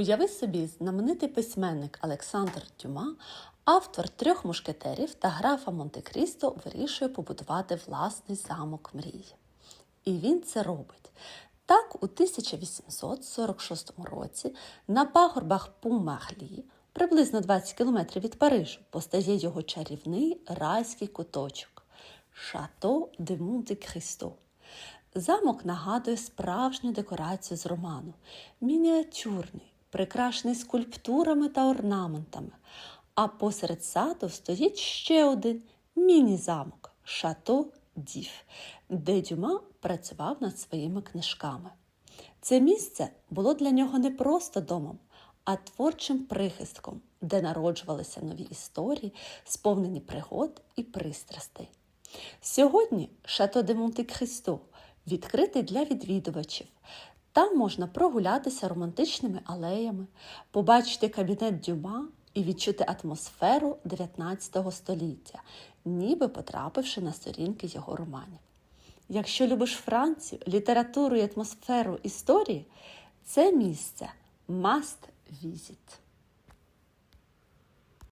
Уяви собі, знаменитий письменник Олександр Дюма, автор трьох мушкетерів та графа Монте-Крісто вирішує побудувати власний замок мрії. І він це робить. Так, у 1846 році на пагорбах Пумарлі, приблизно 20 кілометрів від Парижу, постає його чарівний райський куточок Шато де Монте-Крісто. Замок нагадує справжню декорацію з роману, мініатюрний, прикрашений скульптурами та орнаментами. А посеред саду стоїть ще один міні-замок Шато Дів, де Дюма працював над своїми книжками. Це місце було для нього не просто домом, а творчим прихистком, де народжувалися нові історії, сповнені пригод і пристрастей. Сьогодні Шато де Монте-Крісто відкритий для відвідувачів. Там можна прогулятися романтичними алеями, побачити кабінет Дюма і відчути атмосферу 19 століття, ніби потрапивши на сторінки його романів. Якщо любиш Францію, літературу і атмосферу історії, це місце must visit.